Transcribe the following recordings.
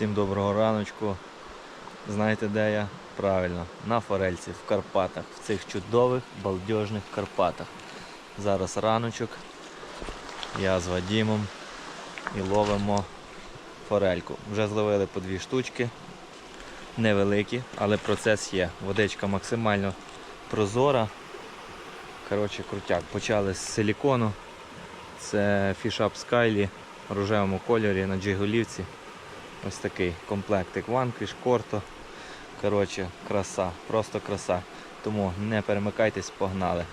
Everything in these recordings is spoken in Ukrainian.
Всім доброго раночку. Знаєте, де я? Правильно, на Форельці, в Карпатах, в цих чудових балдежних Карпатах. Зараз раночок. Я з Вадімом і ловимо форельку. Вже зловили по дві штучки. Невеликі, але процес є. Водичка максимально прозора. Коротше, крутяк. Почали з силікону. Це Up Skyly в рожевому кольорі на джиголівці. Ось такий комплектик Vanquish, Корто. Коротше, краса, просто краса. Тому не перемикайтесь, погнали.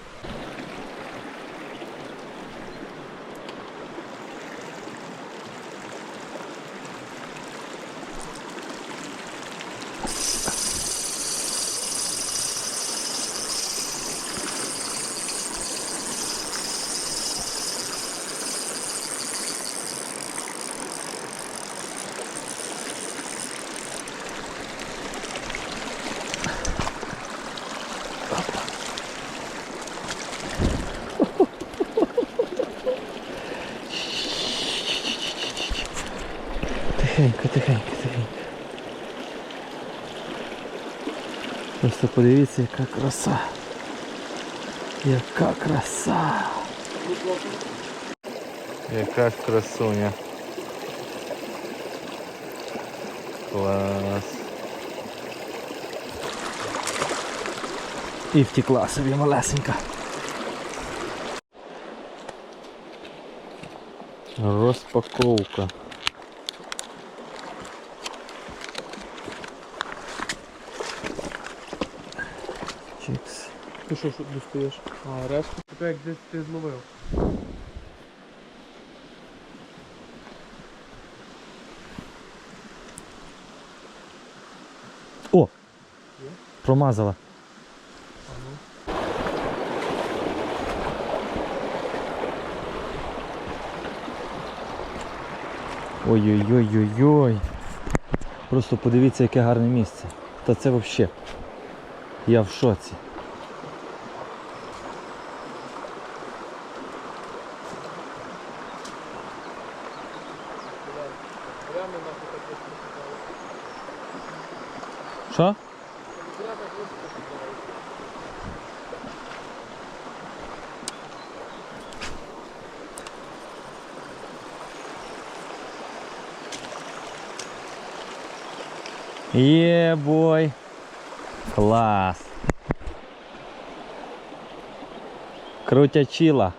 Тихенько, тихенько, тихенько. Просто подивіться, яка краса. Яка краса. Яка красуня. Клас. І втекла собі малесенька. Розпаковка. Ти що що достаєш? А, решту? Таке як десь ти зловив. О! Є? Промазала. Ой-ой-ой-ой-ой. Просто подивіться, яке гарне місце. Та це взагалі. Я в шоці. Що? Прямо ось показали. Є бой. Клас. Крутячила.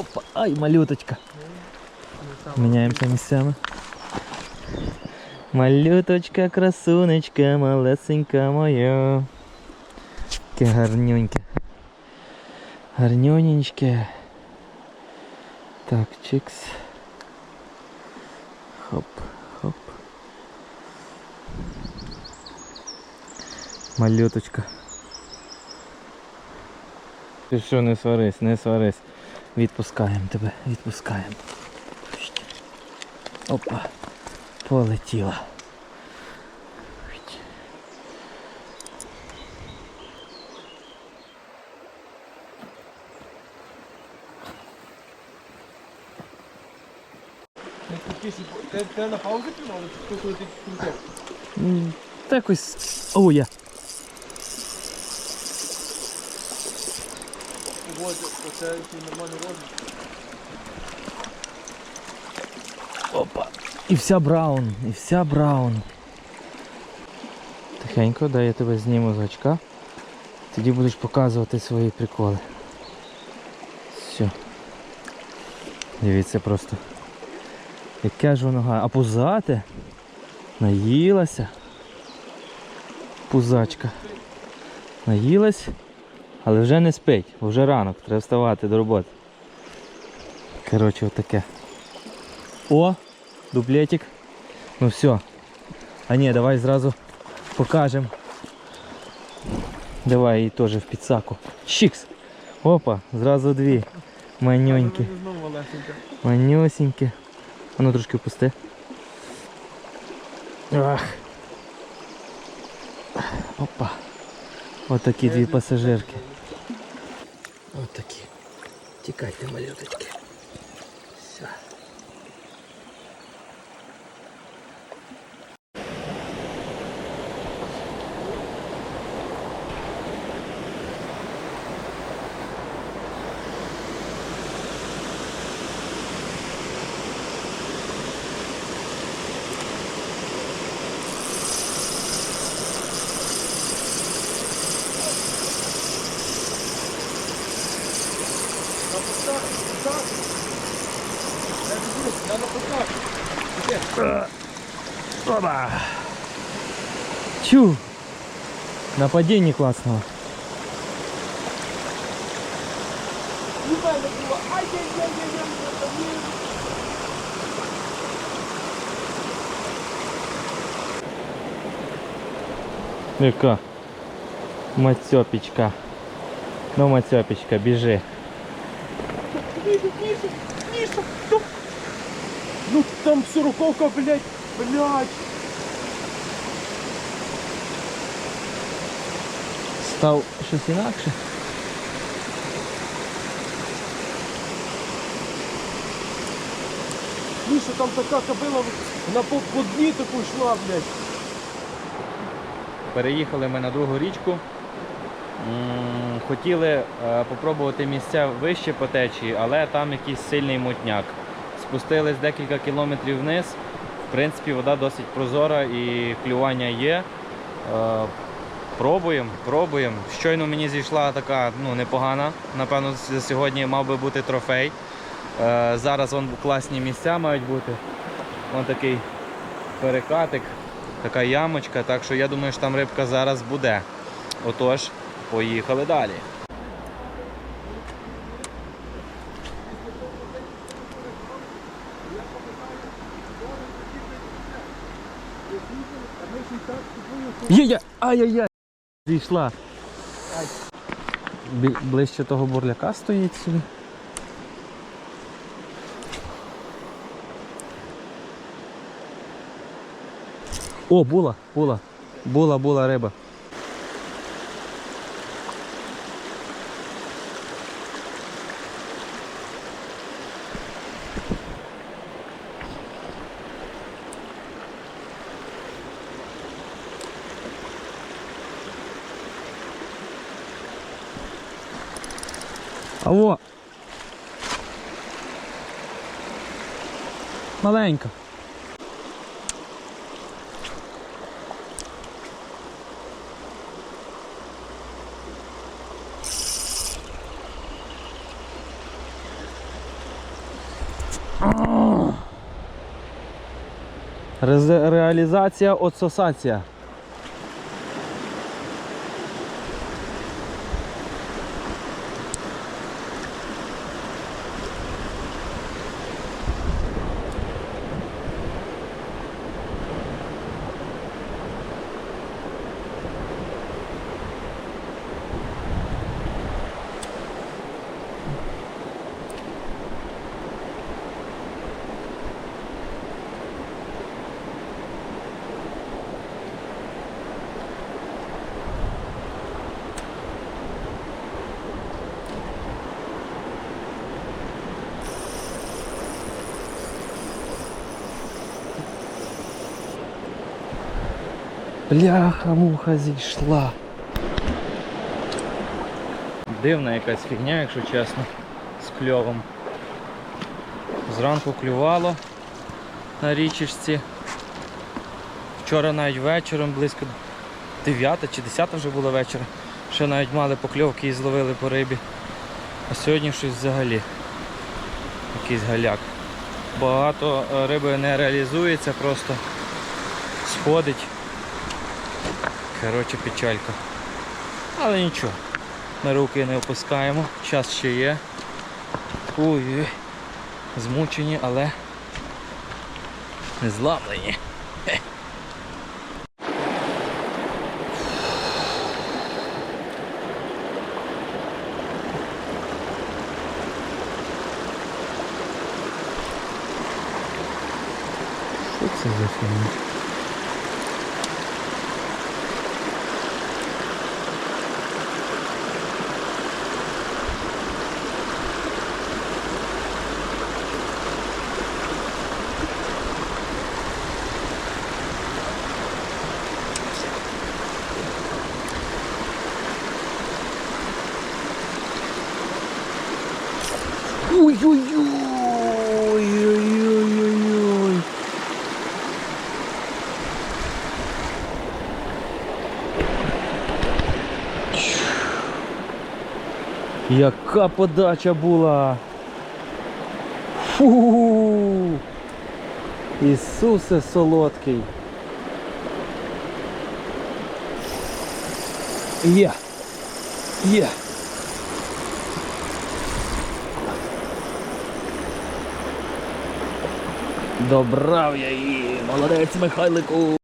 Опа, ай, малюточка. Ну, сам. Міняємося місцями. Малюточка, красунечка, малесенька моя. Таке гарнюньке. Гарнюнечке. Так, чикс. Хоп, хоп. Малюточка. Ти що, не сварись, не сварись. Відпускаємо тебе, відпускаємо. Опа, полетіла. Та якось. О, я. Ого, оце нормальний розмір. Опа. І вся браун, і вся браун. Тихенько, дай я тебе зніму з очка. Тоді будеш показувати свої приколи. Все. Дивіться просто. Яке ж воно гарне. А пузате? Наїлася. Пузачка. Наїлась, але вже не спить, вже ранок, треба вставати до роботи. Коротше, отаке. О, дуплетик. Ну все. А ні, давай зразу покажемо. Давай її теж в підсаку. Чікс. Опа, зразу дві. Знову. Манюсінькі. А ну трошки впусти. Ах. Опа. Отакі дві пасажирки. Отакі. Тікайте, малюточки. Все. Оба! Чу! Нападение классного. У мене було. Ай-яй-яй-яй-яй. Яка? Мацьопічка. Ну, Мацьопічка, біжи. Міша, Міша, Міша, ну. Ну там сороковка, блядь, блядь. Став щось інакше. Міша, там така кобила, по, по дні таку йшла, блядь. Переїхали ми на другу річку. Хотіли е, попробувати місця вище по течії, але там якийсь сильний мутняк. Спустились декілька кілометрів вниз. В принципі, вода досить прозора і клювання є. Е, Пробуємо, пробуємо. Щойно мені зійшла така ну, непогана. Напевно, з- сьогодні мав би бути трофей. Е, Зараз вон класні місця мають бути. Вон такий перекатик, така ямочка, так що я думаю, що там рибка зараз буде. Отож, поїхали далі. Є-є! Ай-яй-яй! Зійшла. Ближче того бурляка стоїть собі. О, була, була. Була, була риба. Алло. Маленька. Реалізація отсосація. Бляха, муха зійшла. Дивна якась фігня, якщо чесно, з кльовом. Зранку клювало на річечці. Вчора навіть вечором близько 9 чи 10 вже було вечора. Ще навіть мали покльовки і зловили по рибі. А сьогодні щось взагалі. Якийсь галяк. Багато риби не реалізується, просто сходить. Коротше, печалька. Але нічого. Ми руки не опускаємо, час ще є. Ой, змучені, але не зламлені. Хе. це за фігня? Яка подача була. Фу. Ісусе солодкий. Є. Є. Добрав я її. Молодець Михайлику.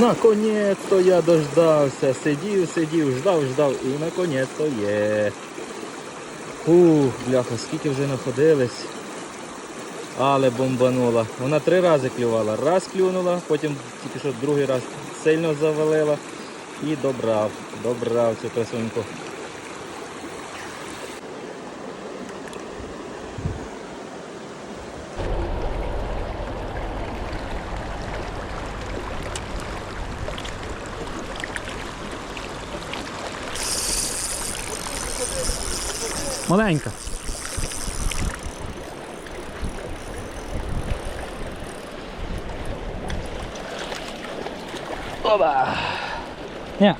Наконець-то я дождався. Сидів, сидів, ждав, ждав і наконець-то є. Ух, бляха, скільки вже находились. Але бомбанула. Вона три рази клювала. Раз клюнула, потім тільки що другий раз сильно завалила і добрав. Добрав цю красуньку. Маленька. Оба. Ні.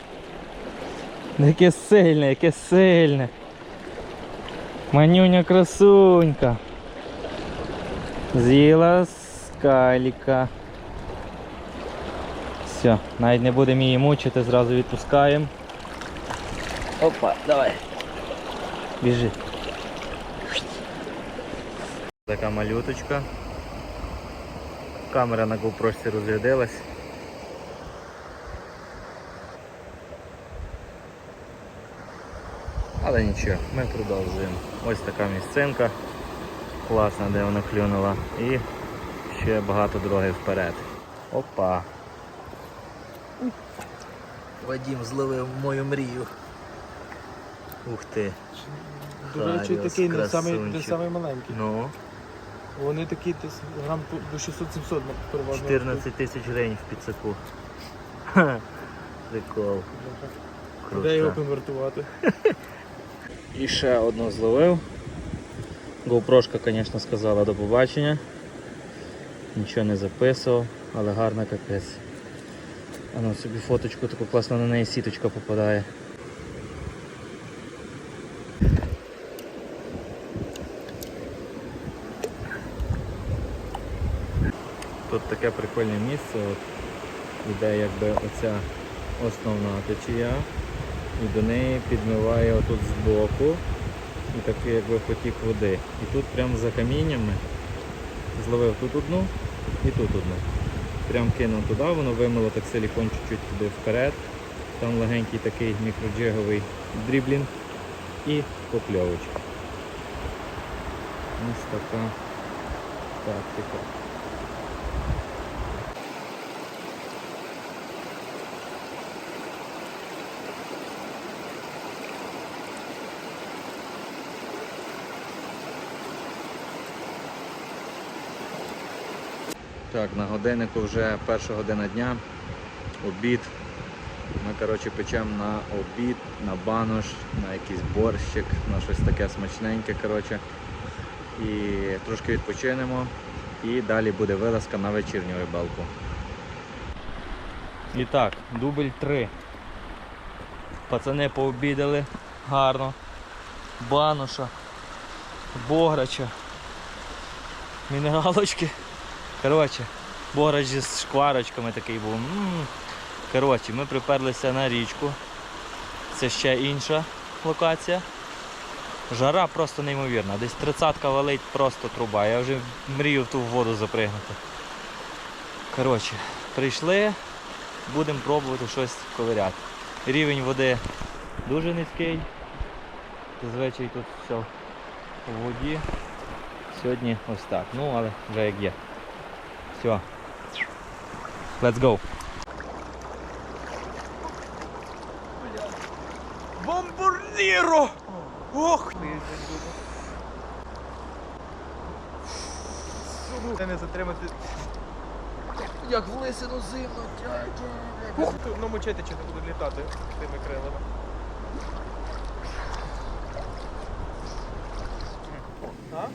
Яке сильне, яке сильне. Манюня красунька. З'їла скаліка. Все, навіть не будемо її мучити, зразу відпускаємо. Опа, давай. Біжи. Така малюточка. Камера на GoPro розрядилась. Але нічого, ми продовжуємо. Ось така місцинка. Класна, де вона клюнула. І ще багато дороги вперед. Опа. Вадим зловив мою мрію. Ух ти. До речі, такий не самий, не самий маленький. Ну, Вони такі десь грам до 600-700 переважно. 14 тисяч гривень в підсаку. Ха, Прикол. Де його конвертувати? І ще одну зловив. GoPro, звісно, сказала до побачення. Нічого не записував, але гарна капець. А ну собі фоточку таку класно на неї сіточка попадає. Тут таке прикольне місце. От, іде якби оця основна течія і до неї підмиває отут збоку і такий якби потік води. І тут прямо за каміннями зловив тут одну і тут одну. Прям кинув туди, воно вимило так силікон чуть-чуть туди вперед. Там легенький такий мікроджиговий дріблінг і покльовочка. Ось така тактика. Так, на годиннику вже перша година дня, обід. Ми коротше, печемо на обід, на банош, на якийсь борщик, на щось таке смачненьке. коротше. І трошки відпочинемо. І далі буде вилазка на вечірню рибалку. І так, дубль 3. Пацани пообідали гарно. Баноша, бограча, мінералочки. Коротше, бограч зі шкварочками такий був. Коротше, ми приперлися на річку. Це ще інша локація. Жара просто неймовірна. Десь тридцятка валить просто труба. Я вже мрію в ту воду запригнути. Коротше, прийшли, будемо пробувати щось ковиряти. Рівень води дуже низький. Зазвичай тут все в воді. Сьогодні ось так. Ну, але вже як є. Все. Let's go. Бомбурніро! Ох! Це не затримати. Як в лисину зимно, дядя. Ну мочити чи не будуть літати тими крилами. А?